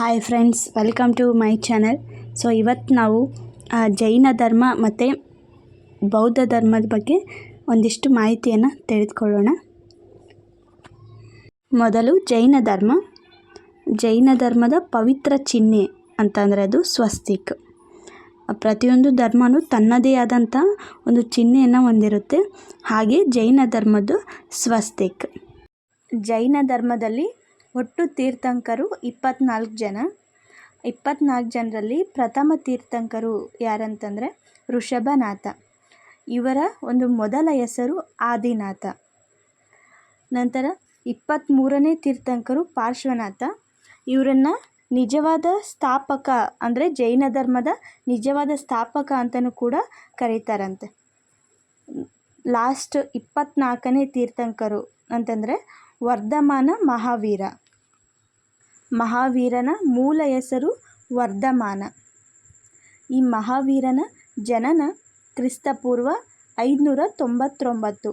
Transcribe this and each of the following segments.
Hi friends welcome to my channel so ಇವತ್ತು ನಾವು ಜೈನ ಧರ್ಮ ಮತ್ತು ಬೌದ್ಧ ಧರ್ಮದ ಬಗ್ಗೆ ಒಂದಿಷ್ಟು ಮಾಹಿತಿಯನ್ನು ತಿಳಿದುಕೊಳ್ಳೋಣ ಮೊದಲು ಜೈನ ಧರ್ಮ. ಜೈನ ಧರ್ಮದ ಪವಿತ್ರ ಚಿಹ್ನೆ ಅಂತಂದರೆ ಅದು ಸ್ವಸ್ತಿಕ್. ಪ್ರತಿಯೊಂದು ಧರ್ಮನೂ ತನ್ನದೇ ಆದಂಥ ಒಂದು ಚಿಹ್ನೆಯನ್ನು ಹೊಂದಿರುತ್ತೆ. ಹಾಗೆ ಜೈನ ಧರ್ಮದ್ದು ಸ್ವಸ್ತಿಕ್. ಜೈನ ಧರ್ಮದಲ್ಲಿ ಒಟ್ಟು ತೀರ್ಥಂಕರು ಇಪ್ಪತ್ನಾಲ್ಕು ಜನ. ಇಪ್ಪತ್ನಾಲ್ಕು ಜನರಲ್ಲಿ ಪ್ರಥಮ ತೀರ್ಥಂಕರು ಯಾರಂತಂದರೆ ಋಷಭನಾಥ. ಇವರ ಒಂದು ಮೊದಲ ಹೆಸರು ಆದಿನಾಥ. ನಂತರ ಇಪ್ಪತ್ತ್ಮೂರನೇ ತೀರ್ಥಂಕರು ಪಾರ್ಶ್ವನಾಥ. ಇವರನ್ನು ನಿಜವಾದ ಸ್ಥಾಪಕ ಅಂದರೆ ಜೈನ ಧರ್ಮದ ನಿಜವಾದ ಸ್ಥಾಪಕ ಅಂತಲೂ ಕೂಡ ಕರೀತಾರಂತೆ. ಲಾಸ್ಟ್ ಇಪ್ಪತ್ತ್ನಾಲ್ಕನೇ ತೀರ್ಥಂಕರು ಅಂತಂದರೆ ವರ್ಧಮಾನ ಮಹಾವೀರ. ಮಹಾವೀರನ ಮೂಲ ಹೆಸರು ವರ್ಧಮಾನ. ಈ ಮಹಾವೀರನ ಜನನ ಕ್ರಿಸ್ತಪೂರ್ವ ಐದುನೂರ ತೊಂಬತ್ತೊಂಬತ್ತು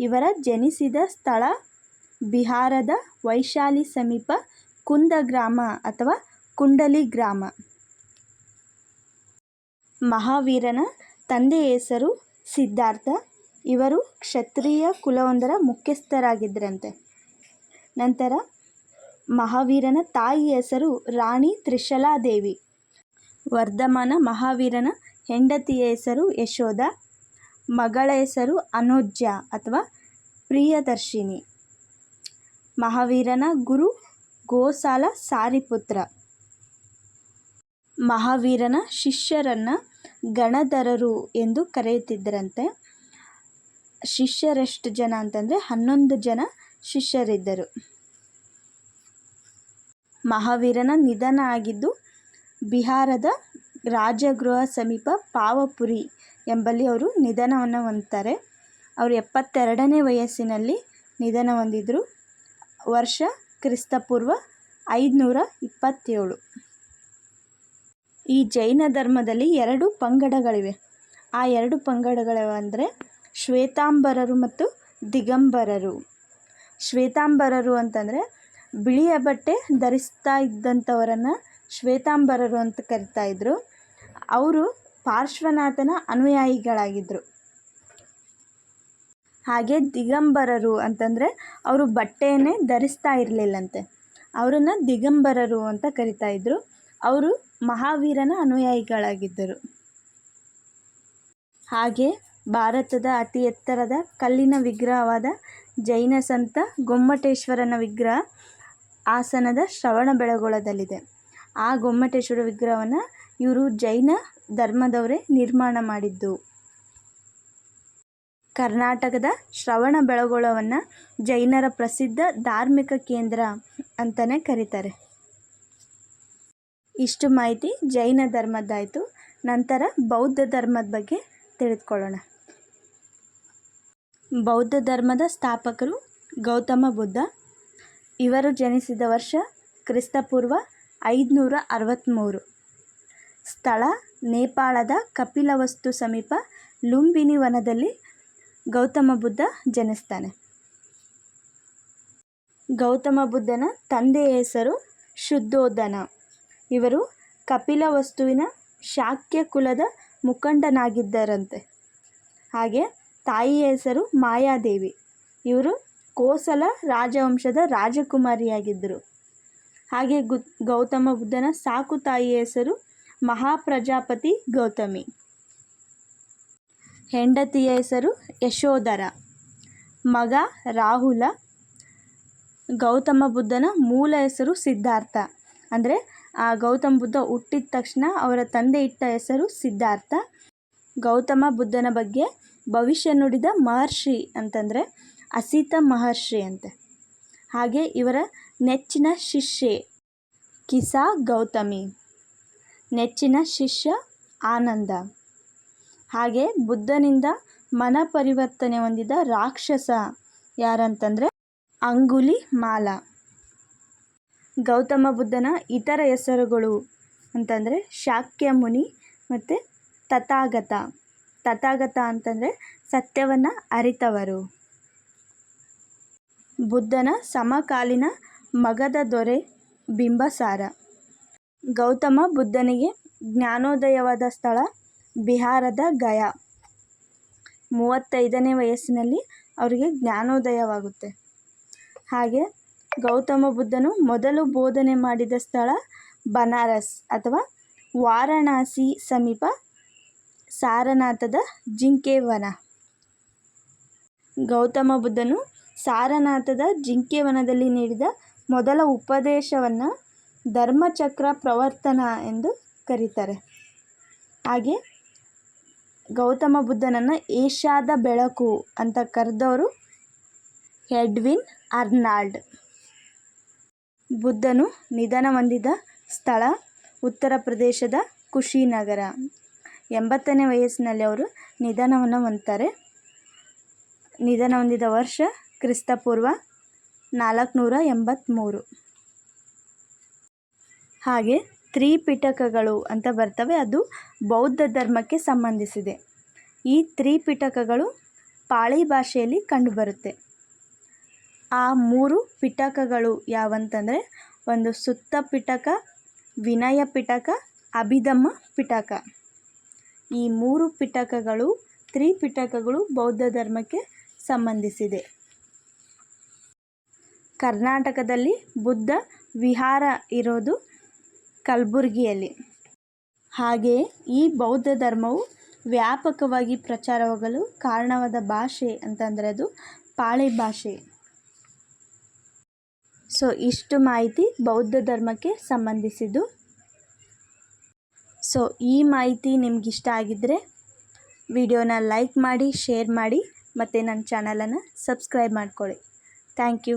ಇವರ ಜನಿಸಿದ ಸ್ಥಳ ಬಿಹಾರದ ವೈಶಾಲಿ ಸಮೀಪ ಕುಂದ ಗ್ರಾಮ ಅಥವಾ ಕುಂಡಲಿ ಗ್ರಾಮ. ಮಹಾವೀರನ ತಂದೆಯ ಹೆಸರು ಸಿದ್ಧಾರ್ಥ. ಇವರು ಕ್ಷತ್ರಿಯ ಕುಲವೊಂದರ ಮುಖ್ಯಸ್ಥರಾಗಿದ್ದರಂತೆ. ನಂತರ ಮಹಾವೀರನ ತಾಯಿ ಹೆಸರು ರಾಣಿ ತ್ರಿಶಲಾದೇವಿ. ವರ್ಧಮಾನ ಮಹಾವೀರನ ಹೆಂಡತಿಯ ಹೆಸರು ಯಶೋಧ. ಮಗಳ ಹೆಸರು ಅನೋಜ್ಯ ಅಥವಾ ಪ್ರಿಯದರ್ಶಿನಿ. ಮಹಾವೀರನ ಗುರು ಗೋಸಾಲ ಸಾರಿಪುತ್ರ. ಮಹಾವೀರನ ಶಿಷ್ಯರನ್ನು ಗಣಧರರು ಎಂದು ಕರೆಯುತ್ತಿದ್ದರಂತೆ. ಶಿಷ್ಯರೆಷ್ಟು ಜನ ಅಂತಂದರೆ ಹನ್ನೊಂದು ಜನ ಶಿಷ್ಯರಿದ್ದರು. ಮಹಾವೀರನ ನಿಧನ ಆಗಿದ್ದು ಬಿಹಾರದ ರಾಜಗೃಹ ಸಮೀಪ ಪಾವಪುರಿ ಎಂಬಲ್ಲಿ ಅವರು ನಿಧನವನ್ನು ಹೊಂದ್ತಾರೆ. ಅವರು ಎಪ್ಪತ್ತೆರಡನೇ ವಯಸ್ಸಿನಲ್ಲಿ ನಿಧನ ಹೊಂದಿದ್ರು. ವರ್ಷ ಕ್ರಿಸ್ತಪೂರ್ವ ಐದುನೂರ ಇಪ್ಪತ್ತೇಳು. ಈ ಜೈನ ಧರ್ಮದಲ್ಲಿ ಎರಡು ಪಂಗಡಗಳಿವೆ. ಆ ಎರಡು ಪಂಗಡಗಳವೆಂದರೆ ಶ್ವೇತಾಂಬರರು ಮತ್ತು ದಿಗಂಬರರು. ಶ್ವೇತಾಂಬರರು ಅಂತಂದರೆ ಬಿಳಿಯ ಬಟ್ಟೆ ಧರಿಸ್ತಾ ಇದ್ದಂಥವರನ್ನು ಶ್ವೇತಾಂಬರರು ಅಂತ ಕರಿತಾ ಇದ್ದರು ಅವರು ಪಾರ್ಶ್ವನಾಥನ ಅನುಯಾಯಿಗಳಾಗಿದ್ದರು ಹಾಗೆ ದಿಗಂಬರರು ಅಂತಂದರೆ ಅವರು ಬಟ್ಟೆಯನ್ನೇ ಧರಿಸ್ತಾ ಇರಲಿಲ್ಲಂತೆ. ಅವರನ್ನು ದಿಗಂಬರರು ಅಂತ ಕರಿತಾ ಇದ್ದರು ಅವರು ಮಹಾವೀರನ ಅನುಯಾಯಿಗಳಾಗಿದ್ದರು. ಹಾಗೆ ಭಾರತದ ಅತಿ ಎತ್ತರದ ಕಲ್ಲಿನ ವಿಗ್ರಹವಾದ ಜೈನ ಸಂತ ಗೊಮ್ಮಟೇಶ್ವರನ ವಿಗ್ರಹ ಹಾಸನದ ಶ್ರವಣಬೆಳಗೊಳದಲ್ಲಿದೆ ಆ ಗೊಮ್ಮಟೇಶ್ವರ ವಿಗ್ರಹವನ್ನು ಇವರು ಜೈನ ಧರ್ಮದವರೇ ನಿರ್ಮಾಣ ಮಾಡಿದ್ದು. ಕರ್ನಾಟಕದ ಶ್ರವಣಬೆಳಗೊಳವನ್ನು ಜೈನರ ಪ್ರಸಿದ್ಧ ಧಾರ್ಮಿಕ ಕೇಂದ್ರ ಅಂತಲೇ ಕರೀತಾರೆ. ಇಷ್ಟು ಮಾಹಿತಿ ಜೈನ ಧರ್ಮದ್ದಾಯಿತು. ನಂತರ ಬೌದ್ಧ ಧರ್ಮದ ಬಗ್ಗೆ ತಿಳಿದುಕೊಳ್ಳೋಣ. ಬೌದ್ಧ ಧರ್ಮದ ಸ್ಥಾಪಕರು ಗೌತಮ ಬುದ್ಧ. ಇವರು ಜನಿಸಿದ ವರ್ಷ ಕ್ರಿಸ್ತಪೂರ್ವ ಐದುನೂರ ಅರವತ್ತ್ಮೂರು ಸ್ಥಳ ನೇಪಾಳದ ಕಪಿಲವಸ್ತು ಸಮೀಪ ಲುಂಬಿನಿ ವನದಲ್ಲಿ ಗೌತಮ ಬುದ್ಧ ಜನಿಸ್ತಾನೆ. ಗೌತಮ ಬುದ್ಧನ ತಂದೆಯ ಹೆಸರು ಶುದ್ಧೋಧನ ಇವರು ಕಪಿಲವಸ್ತುವಿನ ಶಾಕ್ಯ ಕುಲದ ಮುಖಂಡನಾಗಿದ್ದರಂತೆ. ಹಾಗೆ ತಾಯಿಯ ಹೆಸರು ಮಾಯಾದೇವಿ. ಇವರು ಕೋಸಲ ರಾಜವಂಶದ ರಾಜಕುಮಾರಿಯಾಗಿದ್ದರು. ಹಾಗೆ ಗು, ಗೌತಮ ಬುದ್ಧನ ಸಾಕು ತಾಯಿಯ ಹೆಸರು ಮಹಾಪ್ರಜಾಪತಿ ಗೌತಮಿ. ಹೆಂಡತಿಯ ಹೆಸರು ಯಶೋಧರ. ಮಗ ರಾಹುಲ. ಗೌತಮ ಬುದ್ಧನ ಮೂಲ ಹೆಸರು ಸಿದ್ಧಾರ್ಥ. ಅಂದರೆ ಆ ಗೌತಮ ಬುದ್ಧ ಹುಟ್ಟಿದ ತಕ್ಷಣ ಅವರ ತಂದೆ ಇಟ್ಟ ಹೆಸರು ಸಿದ್ಧಾರ್ಥ. ಗೌತಮ ಬುದ್ಧನ ಬಗ್ಗೆ ಭವಿಷ್ಯ ನುಡಿದ ಮಹರ್ಷಿ ಅಂತಂದರೆ ಅಸಿತ ಮಹರ್ಷಿ ಅಂತೆ. ಹಾಗೆ ಇವರ ನೆಚ್ಚಿನ ಶಿಷ್ಯೆ ಕಿಸಾ ಗೌತಮಿ, ನೆಚ್ಚಿನ ಶಿಷ್ಯ ಆನಂದ. ಹಾಗೆ ಬುದ್ಧನಿಂದ ಮನ ಪರಿವರ್ತನೆ ಹೊಂದಿದ ರಾಕ್ಷಸ ಯಾರಂತಂದರೆ ಅಂಗುಲಿ ಮಾಲ. ಗೌತಮ ಬುದ್ಧನ ಇತರ ಹೆಸರುಗಳು ಅಂತಂದರೆ ಶಾಕ್ಯ ಮುನಿ ಮತ್ತು ತಥಾಗತ. ತಥಾಗತ ಅಂತಂದರೆ ಸತ್ಯವನ್ನು ಅರಿತವರು. ಬುದ್ಧನ ಸಮಕಾಲೀನ ಮಗದ ದೊರೆ ಬಿಂಬಸಾರ. ಗೌತಮ ಬುದ್ಧನಿಗೆ ಜ್ಞಾನೋದಯವಾದ ಸ್ಥಳ ಬಿಹಾರದ ಗಯಾ. ಮೂವತ್ತೈದನೇ ವಯಸ್ಸಿನಲ್ಲಿ ಅವರಿಗೆ ಜ್ಞಾನೋದಯವಾಗುತ್ತೆ. ಹಾಗೆ ಗೌತಮ ಬುದ್ಧನು ಮೊದಲು ಬೋಧನೆ ಮಾಡಿದ ಸ್ಥಳ ಬನಾರಸ್ ಅಥವಾ ವಾರಣಾಸಿ ಸಮೀಪ ಸಾರನಾಥದ ಜಿಂಕೆ ವನ. ಗೌತಮ ಬುದ್ಧನು ಸಾರನಾಥದ ಜಿಂಕೆ ವನದಲ್ಲಿ ನೀಡಿದ ಮೊದಲ ಉಪದೇಶವನ್ನು ಧರ್ಮಚಕ್ರ ಪ್ರವರ್ತನ ಎಂದು ಕರೀತಾರೆ. ಹಾಗೆ ಗೌತಮ ಬುದ್ಧನನ್ನು ಏಷ್ಯಾದ ಬೆಳಕು ಅಂತ ಕರೆದವರು ಎಡ್ವಿನ್ ಅರ್ನಾಲ್ಡ್. ಬುದ್ಧನು ನಿಧನ ಹೊಂದಿದ ಸ್ಥಳ ಉತ್ತರ ಪ್ರದೇಶದ ಕುಶಿನಗರ. ಎಂಬತ್ತನೇ ವಯಸ್ಸಿನಲ್ಲಿ ಅವರು ನಿಧನವನ್ನು ಹೊಂದ್ತಾರೆ. ನಿಧನ ಹೊಂದಿದ ವರ್ಷ ಕ್ರಿಸ್ತಪೂರ್ವ ನಾಲ್ಕುನೂರ ಎಂಬತ್ತ್ಮೂರು ಹಾಗೆ ತ್ರಿಪಿಟಕಗಳು ಅಂತ ಬರ್ತವೆ, ಅದು ಬೌದ್ಧ ಧರ್ಮಕ್ಕೆ ಸಂಬಂಧಿಸಿದೆ. ಈ ತ್ರಿಪಿಟಕಗಳು ಪಾಳಿ ಭಾಷೆಯಲ್ಲಿ ಕಂಡುಬರುತ್ತೆ. ಆ ಮೂರು ಪಿಟಕಗಳು ಯಾವಂತಂದರೆ, ಒಂದು ಸುತ್ತ ಪಿಟಕ, ವಿನಯ ಪಿಟಕ ಅಭಿದಮ್ಮ ಪಿಟಕ. ಈ ಮೂರು ಪಿಟಕಗಳು ತ್ರಿಪಿಟಕಗಳು ಬೌದ್ಧ ಧರ್ಮಕ್ಕೆ ಸಂಬಂಧಿಸಿದೆ. ಕರ್ನಾಟಕದಲ್ಲಿ ಬುದ್ಧ ವಿಹಾರ ಇರೋದು ಕಲಬುರಗಿಯಲ್ಲಿ. ಹಾಗೆಯೇ ಈ ಬೌದ್ಧ ಧರ್ಮವು ವ್ಯಾಪಕವಾಗಿ ಪ್ರಚಾರವಾಗಲು ಕಾರಣವಾದ ಭಾಷೆ ಅಂತಂದರೆ ಅದು ಪಾಳಿ ಭಾಷೆ. ಸೊ ಇಷ್ಟು ಮಾಹಿತಿ ಬೌದ್ಧ ಧರ್ಮಕ್ಕೆ ಸಂಬಂಧಿಸಿದ್ದು. ಸೊ, ಈ ಮಾಹಿತಿ ನಿಮ್ಗೆ ಇಷ್ಟ ಆಗಿದ್ದರೆ ವಿಡಿಯೋನ ಲೈಕ್ ಮಾಡಿ, ಶೇರ್ ಮಾಡಿ, ಮತ್ತು ನನ್ನ ಚಾನಲನ್ನು ಸಬ್ಸ್ಕ್ರೈಬ್ ಮಾಡಿಕೊಳ್ಳಿ. Thank you.